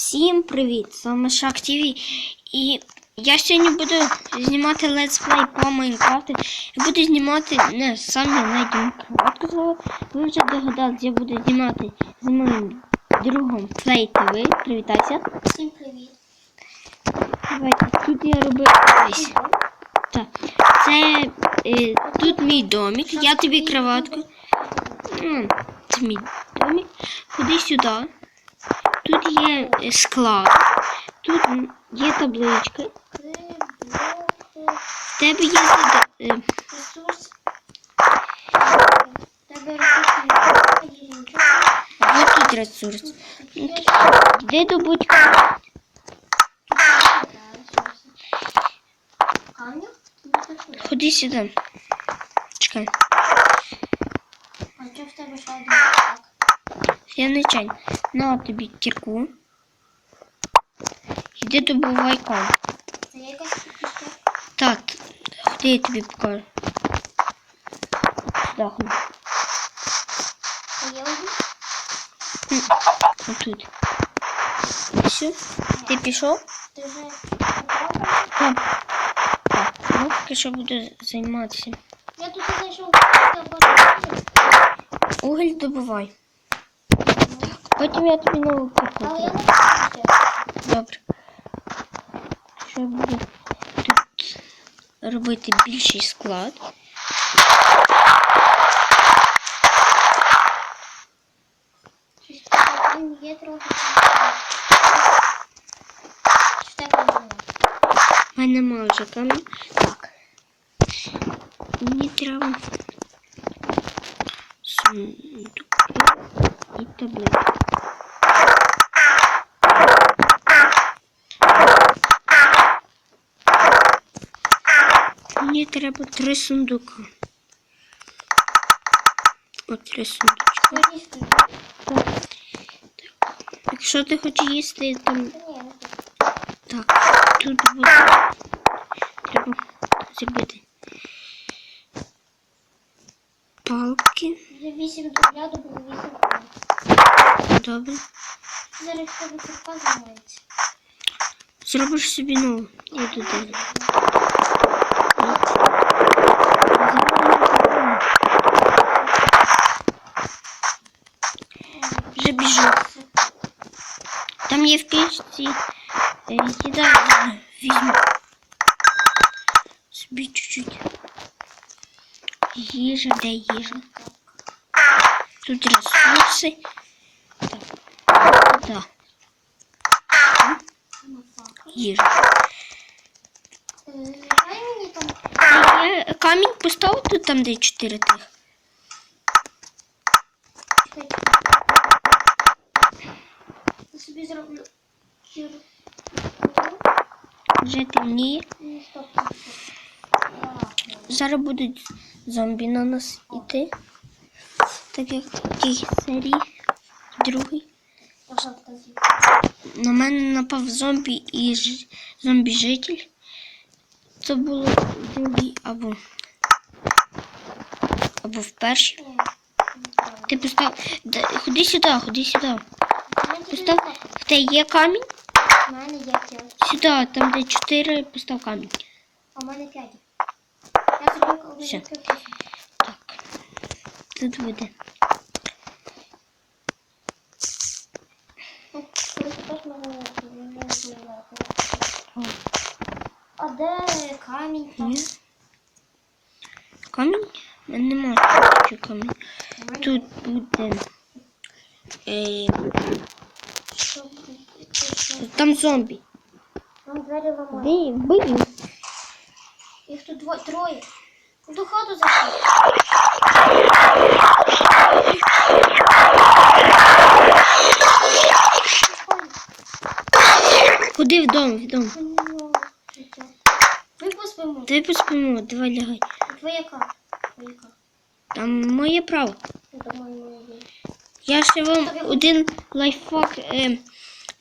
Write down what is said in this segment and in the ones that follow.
Всім привіт! З вами Шак ТВ. І я сьогодні буду знімати летсплей по Майнкрафту. Я буду знімати не саме найдемо кроватку. Ви вже догадались, я буду знімати з моїм другом Play TV. Привітайся. Всім привіт. Давайте. Тут я робив ось. Так. Це е, тут мій домик. Я тобі кроватку. Це мій домик. Ходи сюди. Тут є склад. Тут є табличка. В тебе є зада- е, ресурс. Тебе ресурс. Де добуть Камня? Ходи сюди. Чекай. А що в тебе ще один? Я не чай. На тобі кірку. Іди добувай кам. Це якась пішка? Так, ходи я тобі покажу. Ходи. Це є один? Отут. Все. Ти пішов? Ти вже? Так. Так. Ну, поки що буду займатися. Я тут знайшов я. Уголь добувай. Потім я тобі нову кірку. Але я дам. не бачу ще. Добре. Що я буду тут робити більший склад. Щось там є трохи. Що в тебе немає? У мене нема вже камінь. Так. Мені треба сундуки і таблетки. Мені треба три сундука. От три сундучка. Горішки. Якщо ти хочеш їсти, хочу. Так, тут буде. Треба зробити палки. Вже вісім дубляду було вісім камінь. Добре. Зараз тебе кірка зламається. Зробиш собі нову. Я туди. Вже біжу. Там є в пічці. е, Їда візьму. Собі чуть-чуть. Їжа, де їжа? Тут ресурси. Так. Так. Їжа. Е, Дай мені там. Я камінь поставив тут там, де чотири тих. Я собі зроблю. Вже темніє. Зараз будуть зомбі на нас іти. Так як тій серії другий. На мене напав зомбі і ж... зомбі-житель. Це було в другий або. Або в перший. Ні. Ти постав. Ходи сюди, ходи сюди. Постав. В тебе є камінь? У мене є п'ять. Сюди, там де чотири, постав камінь. А у мене п'ять. Я Все. Так. Тут буде. Ну, А де камінь там? Ні. Камінь? Мене ще камінь. Тут буде. Е, що буде? Це що? там зомбі. Там двері ламають. Де бий? Їх тут двоє, троє. До ходу зайшли. Ходи в дом, в дом. Ви поспимо. Давай поспимо, давай лягай. Твояка. Твояка. Там моє право. Я ще вам один лайфхак е,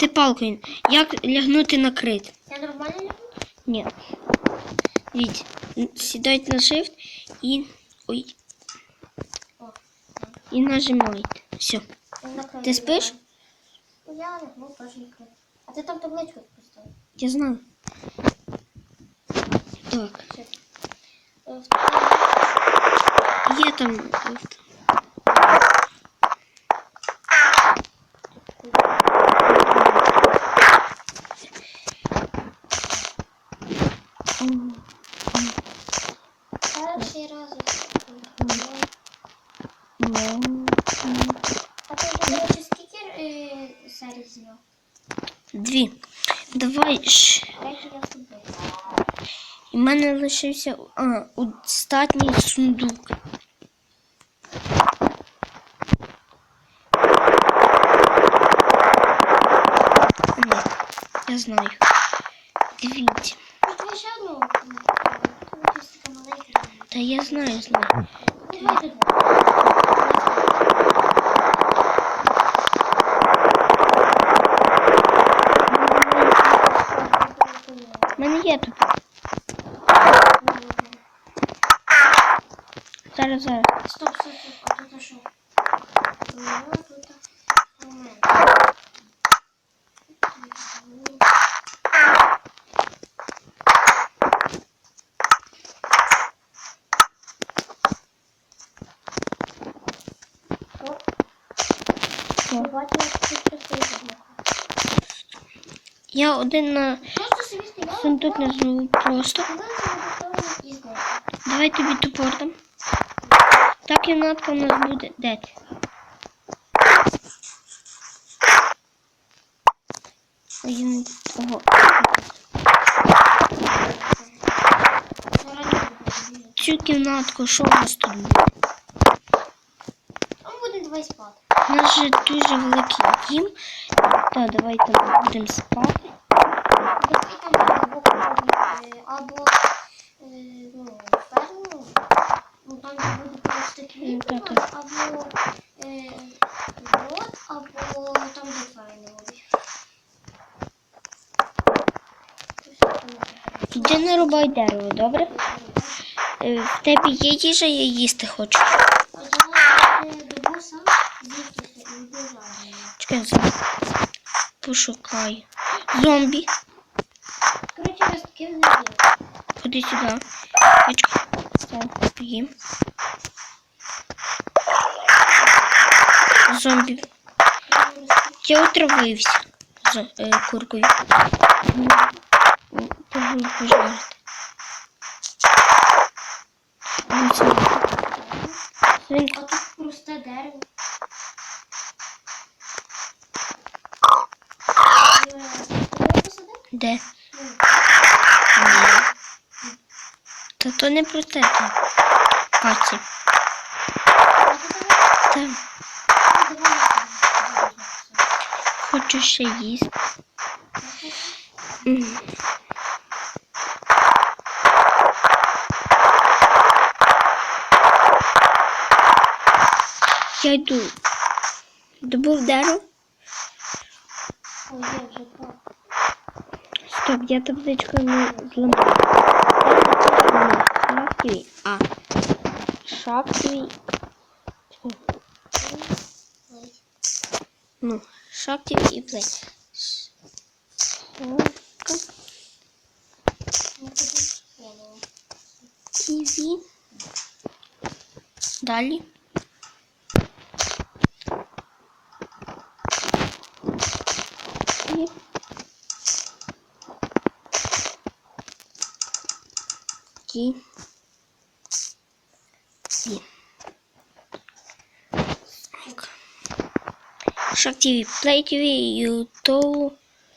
ти палкою. Як лягнути на крит. Я нормально лягу? Ні. Дивіться, сідайте на shift і. Ой. І нажимаєте. Все. Ти спиш? Я лягну, теж накрив. А ти там табличку поставив. Я знаю. Так, Все. Е, в- є там. Перший раз. А ти вже, до речі, скільки е, серій зняв? Дві. Давай. Ш. Третій я зробив. У мене лишився а, остатній сундук. Ні, я знаю. Дивіться. Та я знаю, знаю. У мене є тут. Зараз, зараз. Стоп, стоп, стоп. А тут що? Ну, тут момент. Я один на сундук назву просто. Давай тобі топор дам. Та кімнатка у нас буде. Де ти? Ой, я не того. Зараз не буде. Цю кімнатку, що у нас тут буде? Там буде два спати. У нас же дуже великий дім. Та давай там будемо спати. Батьки там або купують, е, або е, ну, ферму, ну там де буде просто квіти, та-та. або е, грот, або там де будуть. Іди не рубай дерево, добре? Е, В тебе є їжа, я їсти хочу. Я Чекай, зараз пошукаю. Зомбі. Коротше, раз таки не. Ходи сюди. Їм. Зомбі. Я отравився з е, куркою. Пожарити. Дивіться. Свинка. А тут просте дерево. Де? Ну, Та то не про те. давай- Там ну, давай я сам. Хочу ще їсти. Я йду. Добув дерево. Стоп, я табличку не зламав. Шахтовий. А. Ой. Ну, шахтовий і плей. Я не- ТВ. Далі. І Ті. Шаг ТВ, Play TV, YouTube,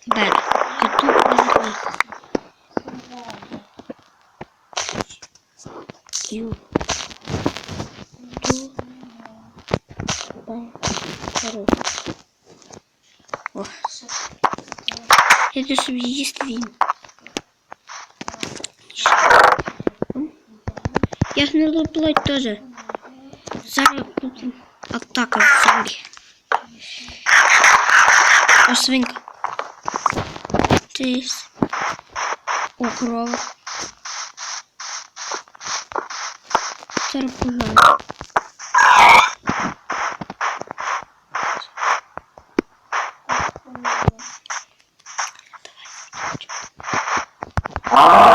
Бед. YouTube, Бед. Ю. Ю. Б. Ру. О. Я йду собі їсти він. Я гнилу плоть теж. Зараз атака зомбі. О, O swing. Jeez. O kral. Tarafından. Ah!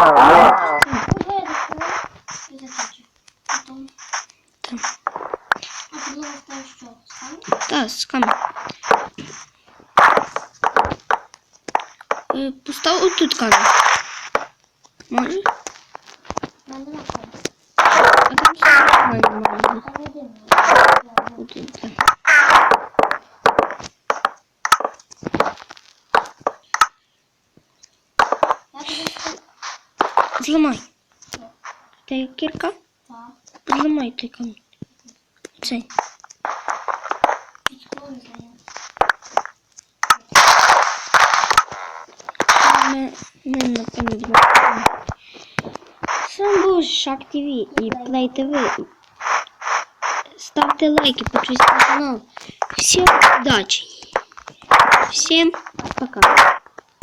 Постав отут камінь. Може? У мене на кому. А там все нормально може бути. Там один. Отут, так. Я тобі Ми, ми напевно зламаємо. Сам був Шак ТВ і Плей ТВ. Ставте лайки, підписуйтесь на канал. Всім удачі. Всім пока.